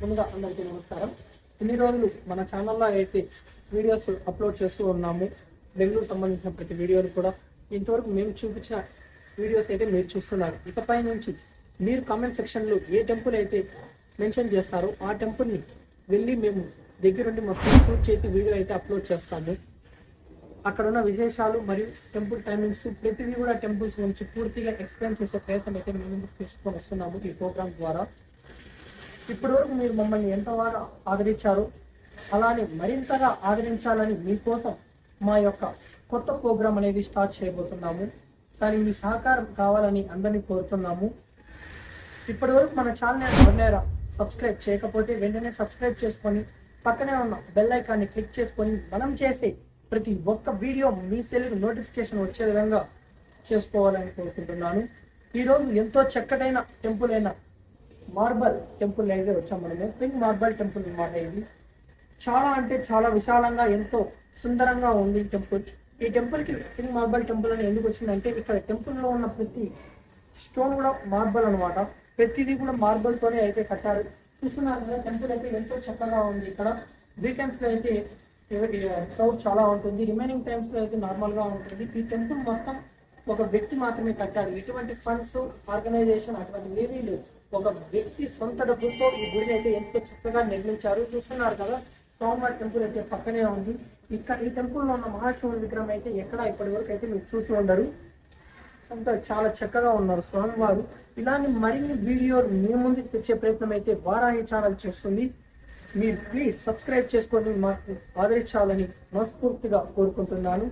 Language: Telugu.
ముందుగా అందరికీ నమస్కారం. ఇన్ని రోజులు మన ఛానల్లో అయితే వీడియోస్ అప్లోడ్ చేస్తూ ఉన్నాము. బెంగళూరు సంబంధించిన ప్రతి వీడియోలు కూడా. ఇంతవరకు మేము చూపించిన వీడియోస్ అయితే మీరు చూస్తున్నారు. ఇకపై నుంచి మీరు కామెంట్ సెక్షన్లో ఏ టెంపుల్ అయితే మెన్షన్ చేస్తారో ఆ టెంపుల్ని వెళ్ళి మేము దగ్గరుండి మొత్తం షూట్ చేసి వీడియో అయితే అప్లోడ్ చేస్తాము. అక్కడ ఉన్న విశేషాలు మరియు టెంపుల్ టైమింగ్స్ ప్రతిదీ కూడా టెంపుల్స్ గురించి పూర్తిగా ఎక్స్ప్లెయిన్ చేసే ప్రయత్నం అయితే మేము తీసుకొని వస్తున్నాము ఈ ప్రోగ్రామ్ ద్వారా. ఇప్పటి వరకు మీరు మమ్మల్ని ఎంతవరకు ఆదరించారు అలానే మరింతగా ఆదరించాలని మీకోసం మా యొక్క కొత్త ప్రోగ్రామ్ అనేది స్టార్ట్ చేయబోతున్నాము. దానికి మీ సహకారం కావాలని అందరినీ కోరుతున్నాము. ఇప్పటి వరకు మన ఛానల్ ఎవరినైనా సబ్స్క్రైబ్ చేయకపోతే వెంటనే సబ్స్క్రైబ్ చేసుకొని పక్కనే ఉన్న బెల్ ఐకాన్ని క్లిక్ చేసుకొని మనం చేసే ప్రతి ఒక్క వీడియో మీ సెల్కి నోటిఫికేషన్ వచ్చే విధంగా చేసుకోవాలని కోరుకుంటున్నాను. ఈరోజు ఎంతో చక్కటైన టెంపుల్ అయిన మార్బల్ టెంపుల్ అయితే వచ్చాం మనము. పింక్ మార్బల్ టెంపుల్ అనమాట ఇది. చాలా అంటే చాలా విశాలంగా ఎంతో సుందరంగా ఉంది టెంపుల్. ఈ టెంపుల్కి పింక్ మార్బల్ టెంపుల్ అని ఎందుకు వచ్చిందంటే ఇక్కడ టెంపుల్లో ఉన్న ప్రతి స్టోన్ కూడా మార్బల్ అన్నమాట. ప్రతిదీ కూడా మార్బల్ తోనే అయితే కట్టారు. చూస్తున్నారు కదా టెంపుల్ అయితే ఎంతో చక్కగా ఉంది ఇక్కడ. వీకెండ్స్లో అయితే క్రౌడ్ చాలా ఉంటుంది. రిమైనింగ్ టైమ్స్లో అయితే నార్మల్గా ఉంటుంది. ఈ టెంపుల్ మొత్తం ఒక వ్యక్తి మాత్రమే కట్టారు. ఎటువంటి ఫండ్స్ ఆర్గనైజేషన్ అటువంటి ఏదీ లేదు. ఒక వ్యక్తి సొంత డబ్బుతో ఈ గుడిని అయితే ఎంతో చక్కగా నిర్మించారు. చూస్తున్నారు కదా సోమవారి టెంపుల్ అయితే పక్కనే ఉంది. ఇక్కడ ఈ టెంపుల్లో ఉన్న మహాశివుని విగ్రహం అయితే ఎక్కడ ఇప్పటి వరకు అయితే మీరు చూసి ఉండరు. అంతా చాలా చక్కగా ఉన్నారు స్వామివారు. ఇలాంటి మరిన్ని వీడియోలు మీ ముందుకు తెచ్చే ప్రయత్నం అయితే వారాహి ఛానల్ చేస్తుంది. మీరు ప్లీజ్ సబ్స్క్రైబ్ చేసుకొని మాకు ఆదరించాలని మనస్ఫూర్తిగా కోరుకుంటున్నాను.